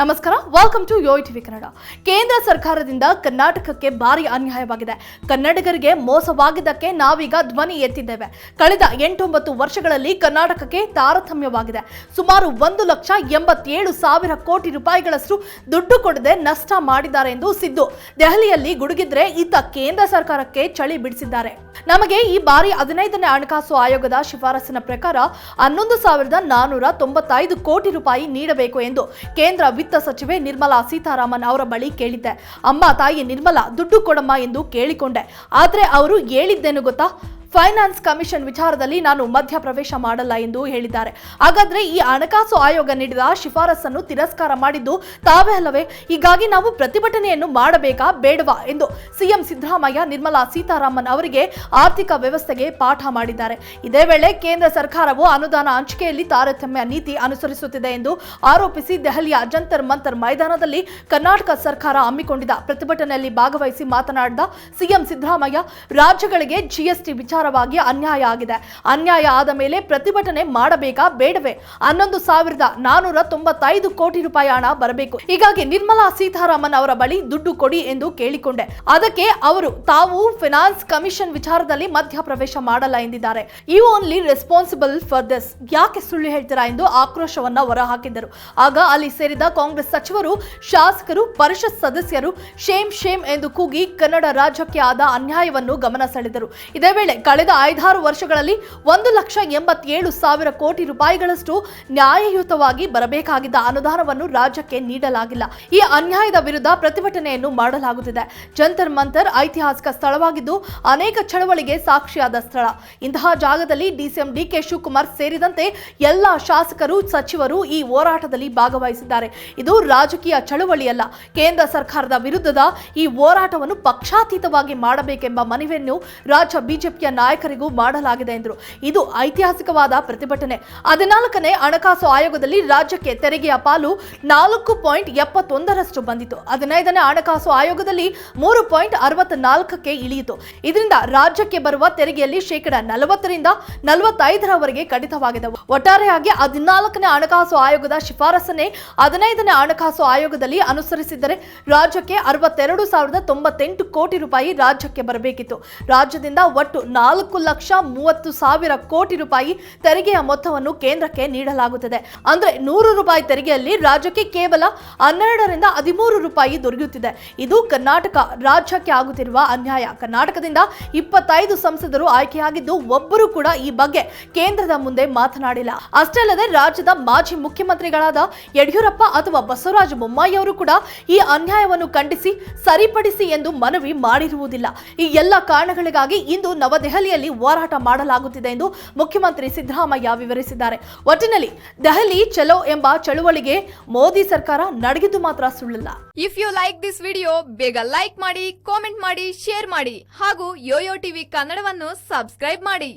ನಮಸ್ಕಾರ welcome to Yo TV Kannada ಕೇಂದ್ರ ಸರ್ಕಾರದಿಂದ ಕರ್ನಾಟಕಕ್ಕೆ ಭಾರಿ ಅನ್ಯಾಯವಾಗಿದೆ. ಕನ್ನಡಿಗರಿಗೆ ಮೋಸವಾಗಿದ್ದಕ್ಕೆ ನಾವೀಗ ಧ್ವನಿ ಎತ್ತಿದ್ದೇವೆ. ಕಳೆದ ಎಂಟೊಂಬತ್ತು ವರ್ಷಗಳಲ್ಲಿ ಕರ್ನಾಟಕಕ್ಕೆ ತಾರತಮ್ಯವಾಗಿದೆ. ಸುಮಾರು ಒಂದು ಲಕ್ಷ ಎಂಬತ್ತೇಳು ಸಾವಿರ ಕೋಟಿ ರೂಪಾಯಿಗಳಷ್ಟು ದುಡ್ಡು ಕೊಡದೆ ನಷ್ಟ ಮಾಡಿದ್ದಾರೆ ಎಂದು ಸಿದ್ದು. ದೆಹಲಿಯಲ್ಲಿ ಗುಡುಗಿದ್ರೆ ಈತ ಕೇಂದ್ರ ಸರ್ಕಾರಕ್ಕೆ ಚಳಿ ಬಿಡಿಸಿದ್ದಾರೆ. ನಮಗೆ ಈ ಬಾರಿ ಹದಿನೈದನೇ ಹಣಕಾಸು ಆಯೋಗದ ಶಿಫಾರಸಿನ ಪ್ರಕಾರ ಹನ್ನೊಂದು ಸಾವಿರದ ನಾನೂರ ತೊಂಬತ್ತೈದು ಕೋಟಿ ರೂಪಾಯಿ ನೀಡಬೇಕು ಎಂದು ಕೇಂದ್ರ ವಿತ್ತ ಸಚಿವೆ ನಿರ್ಮಲಾ ಸೀತಾರಾಮನ್ ಅವರ ಬಳಿ ಕೇಳಿದ್ದೆ. ಅಮ್ಮ ತಾಯಿ ನಿರ್ಮಲಾ ದುಡ್ಡು ಕೊಡಮ್ಮ ಎಂದು ಕೇಳಿಕೊಂಡೆ. ಆದರೆ ಅವರು ಹೇಳಿದ್ದೇನು ಗೊತ್ತಾ? ಫೈನಾನ್ಸ್ ಕಮಿಷನ್ ವಿಚಾರದಲ್ಲಿ ನಾನು ಮಧ್ಯಪ್ರವೇಶ ಮಾಡಲ್ಲ ಎಂದು ಹೇಳಿದ್ದಾರೆ. ಹಾಗಾದ್ರೆ ಈ ಹಣಕಾಸು ಆಯೋಗ ನೀಡಿದ ಶಿಫಾರಸನ್ನು ತಿರಸ್ಕಾರ ಮಾಡಿದ್ದು ತಾವೇ ಅಲ್ಲವೇ? ಹೀಗಾಗಿ ನಾವು ಪ್ರತಿಭಟನೆಯನ್ನು ಮಾಡಬೇಕಾ, ಬೇಡವಾ ಎಂದು ಸಿಎಂ ಸಿದ್ದರಾಮಯ್ಯ, ನಿರ್ಮಲಾ ಸೀತಾರಾಮನ್ ಅವರಿಗೆ ಆರ್ಥಿಕ ವ್ಯವಸ್ಥೆಗೆ ಪಾಠ ಮಾಡಿದ್ದಾರೆ. ಇದೇ ವೇಳೆ ಕೇಂದ್ರ ಸರ್ಕಾರವು ಅನುದಾನ ಹಂಚಿಕೆಯಲ್ಲಿ ತಾರತಮ್ಯ ನೀತಿ ಅನುಸರಿಸುತ್ತಿದೆ ಎಂದು ಆರೋಪಿಸಿ ದೆಹಲಿಯ ಜಂತರ್ ಮಂತರ್ ಮೈದಾನದಲ್ಲಿ ಕರ್ನಾಟಕ ಸರ್ಕಾರ ಹಮ್ಮಿಕೊಂಡಿದ್ದ ಪ್ರತಿಭಟನೆಯಲ್ಲಿ ಭಾಗವಹಿಸಿ ಮಾತನಾಡಿದ ಸಿಎಂ ಸಿದ್ದರಾಮಯ್ಯ, ರಾಜ್ಯಗಳಿಗೆ ಜಿಎಸ್ಟಿ ವಿಚಾರವಾಗಿ ಅನ್ಯಾಯ ಆಗಿದೆ. ಅನ್ಯಾಯ ಆದ ಮೇಲೆ ಪ್ರತಿಭಟನೆ ಮಾಡಬೇಕಾ ಬೇಡವೇ? ಹನ್ನೊಂದು ಸಾವಿರದ ನಾನೂರ ತೊಂಬತ್ತೈದು ಕೋಟಿ ರೂಪಾಯಿ ಹಣ ಬರಬೇಕು. ಹೀಗಾಗಿ ನಿರ್ಮಲಾ ಸೀತಾರಾಮನ್ ಅವರ ಬಳಿ ದುಡ್ಡು ಕೊಡಿ ಎಂದು ಕೇಳಿಕೊಂಡೆ. ಅದಕ್ಕೆ ಅವರು ತಾವು ಫಿನಾನ್ಸ್ ಕಮಿಷನ್ ವಿಚಾರದಲ್ಲಿ ಮಧ್ಯಪ್ರವೇಶ ಮಾಡಲ್ಲ ಎಂದಿದ್ದಾರೆ. You only responsible for this ಯಾಕೆ ಸುಳ್ಳು ಹೇಳ್ತೀರಾ ಎಂದು ಆಕ್ರೋಶವನ್ನ ಹೊರಹಾಕಿದ್ದರು. ಆಗ ಅಲ್ಲಿ ಸೇರಿದ ಕಾಂಗ್ರೆಸ್ ಸಚಿವರು, ಶಾಸಕರು, ಪರಿಷತ್ ಸದಸ್ಯರು, ಶೇಮ್ ಶೇಮ್ ಎಂದು ಕೂಗಿ ಕನ್ನಡ ರಾಜ್ಯಕ್ಕೆ ಆದ ಅನ್ಯಾಯವನ್ನು ಗಮನ ಸೆಳೆದರು. ಇದೇ ವೇಳೆ ಕಳೆದ ಐದಾರು ವರ್ಷಗಳಲ್ಲಿ ಒಂದು ಲಕ್ಷ ಎಂಬತ್ತೇಳು ಸಾವಿರ ಕೋಟಿ ರೂಪಾಯಿಗಳಷ್ಟು ನ್ಯಾಯಯುತವಾಗಿ ಬರಬೇಕಾಗಿದ್ದ ಅನುದಾನವನ್ನು ರಾಜ್ಯಕ್ಕೆ ನೀಡಲಾಗಿಲ್ಲ. ಈ ಅನ್ಯಾಯದ ವಿರುದ್ಧ ಪ್ರತಿಭಟನೆಯನ್ನು ಮಾಡಲಾಗುತ್ತಿದೆ. ಜಂತರ್ ಮಂತರ್ ಐತಿಹಾಸಿಕ ಸ್ಥಳವಾಗಿದ್ದು ಅನೇಕ ಚಳವಳಿಗೆ ಸಾಕ್ಷಿಯಾದ ಸ್ಥಳ. ಇಂತಹ ಜಾಗದಲ್ಲಿ ಡಿಸಿಎಂ ಡಿಕೆ ಶಿವಕುಮಾರ್ ಸೇರಿದಂತೆ ಎಲ್ಲ ಶಾಸಕರು, ಸಚಿವರು ಈ ಹೋರಾಟದಲ್ಲಿ ಭಾಗವಹಿಸಿದ್ದಾರೆ. ಇದು ರಾಜಕೀಯ ಚಳವಳಿಯಲ್ಲ. ಕೇಂದ್ರ ಸರ್ಕಾರದ ವಿರುದ್ಧದ ಈ ಹೋರಾಟವನ್ನು ಪಕ್ಷಾತೀತವಾಗಿ ಮಾಡಬೇಕೆಂಬ ಮನವಿಯನ್ನು ರಾಜ್ಯ ಬಿಜೆಪಿಯ ನಾಯಕರಿಗೂ ಮಾಡಲಾಗಿದೆ ಎಂದರು. ಇದು ಐತಿಹಾಸಿಕವಾದ ಪ್ರತಿಭಟನೆ. ಹದಿನಾಲ್ಕನೇ ಹಣಕಾಸು ಆಯೋಗದಲ್ಲಿ ರಾಜ್ಯಕ್ಕೆ ತೆರಿಗೆಯ ಪಾಲು ನಾಲ್ಕು ಪಾಯಿಂಟ್ ಎಪ್ಪತ್ತೊಂದರಷ್ಟು ಬಂದಿತು. ಹದಿನೈದನೇ ಹಣಕಾಸು ಆಯೋಗದಲ್ಲಿ ಮೂರು ಪಾಯಿಂಟ್ ಅರವತ್ನಾಲ್ಕಕ್ಕೆ ಇಳಿಯಿತು. ಇದರಿಂದ ರಾಜ್ಯಕ್ಕೆ ಬರುವ ತೆರಿಗೆಯಲ್ಲಿ ಶೇಕಡ ನಲವತ್ತರಿಂದ ನಲವತ್ತೈದರವರೆಗೆ ಕಡಿತವಾಗಿದೆ ಒಟ್ಟಾರೆಯಾಗಿ ಹದಿನಾಲ್ಕನೇ ಹಣಕಾಸು ಆಯೋಗದ ಶಿಫಾರಸನ್ನೇ ಹದಿನೈದನೇ ಹಣಕಾಸು ಆಯೋಗದಲ್ಲಿ ಅನುಸರಿಸಿದರೆ ರಾಜ್ಯಕ್ಕೆ ಅರವತ್ತೆರಡು ಸಾವಿರದ ತೊಂಬತ್ತೆಂಟು ಕೋಟಿ ರೂಪಾಯಿ ರಾಜ್ಯಕ್ಕೆ ಬರಬೇಕಿತ್ತು. ರಾಜ್ಯದಿಂದ ಒಟ್ಟು ನಾಲ್ಕು ಲಕ್ಷ ಮೂವತ್ತು ಸಾವಿರ ಕೋಟಿ ರೂಪಾಯಿ ತೆರಿಗೆಯ ಮೊತ್ತವನ್ನು ಕೇಂದ್ರಕ್ಕೆ ನೀಡಲಾಗುತ್ತದೆ. ಅಂದ್ರೆ ನೂರು ರೂಪಾಯಿ ತೆರಿಗೆಯಲ್ಲಿ ರಾಜ್ಯಕ್ಕೆ ಕೇವಲ ಹನ್ನೆರಡರಿಂದ ಹದಿಮೂರು ರೂಪಾಯಿ ದೊರೆಯುತ್ತಿದೆ. ಇದು ಕರ್ನಾಟಕ ರಾಜ್ಯಕ್ಕೆ ಆಗುತ್ತಿರುವ ಅನ್ಯಾಯ. ಕರ್ನಾಟಕದಿಂದ ಇಪ್ಪತ್ತೈದು ಸಂಸದರು ಆಯ್ಕೆಯಾಗಿದ್ದು ಒಬ್ಬರು ಕೂಡ ಈ ಬಗ್ಗೆ ಕೇಂದ್ರದ ಮುಂದೆ ಮಾತನಾಡಿಲ್ಲ. ಅಷ್ಟೇ ಅಲ್ಲದೆ ರಾಜ್ಯದ ಮಾಜಿ ಮುಖ್ಯಮಂತ್ರಿಗಳಾದ ಯಡಿಯೂರಪ್ಪ ಅಥವಾ ಬಸವರಾಜ ಬೊಮ್ಮಾಯಿ ಅವರು ಕೂಡ ಈ ಅನ್ಯಾಯವನ್ನು ಖಂಡಿಸಿ ಸರಿಪಡಿಸಿ ಎಂದು ಮನವಿ ಮಾಡಿರುವುದಿಲ್ಲ. ಈ ಎಲ್ಲ ಕಾರಣಗಳಿಗಾಗಿ ಇಂದು ನವದೆಹಲಿಯಲ್ಲಿ ಹೋರಾಟ ಮಾಡಲಾಗುತ್ತಿದೆ ಎಂದು ಮುಖ್ಯಮಂತ್ರಿ ಸಿದ್ದರಾಮಯ್ಯ ವಿವರಿಸಿದ್ದಾರೆ. ಒಟ್ಟಿನಲ್ಲಿ ದೆಹಲಿ ಚಲೋ ಎಂಬ ಚಳುವಳಿಗೆ ಮೋದಿ ಸರ್ಕಾರ ನಡೆಗಿದ್ದು ಮಾತ್ರ ಸುಳ್ಳಲ್ಲ. If you like this video ಬೇಗ ಲೈಕ್ ಮಾಡಿ ಕಾಮೆಂಟ್ ಮಾಡಿ ಶೇರ್ ಮಾಡಿ ಹಾಗೂ ಯೋಯೋ ಟಿವಿ ಕನ್ನಡವನ್ನು ಸಬ್ಸ್ಕ್ರೈಬ್ ಮಾಡಿ.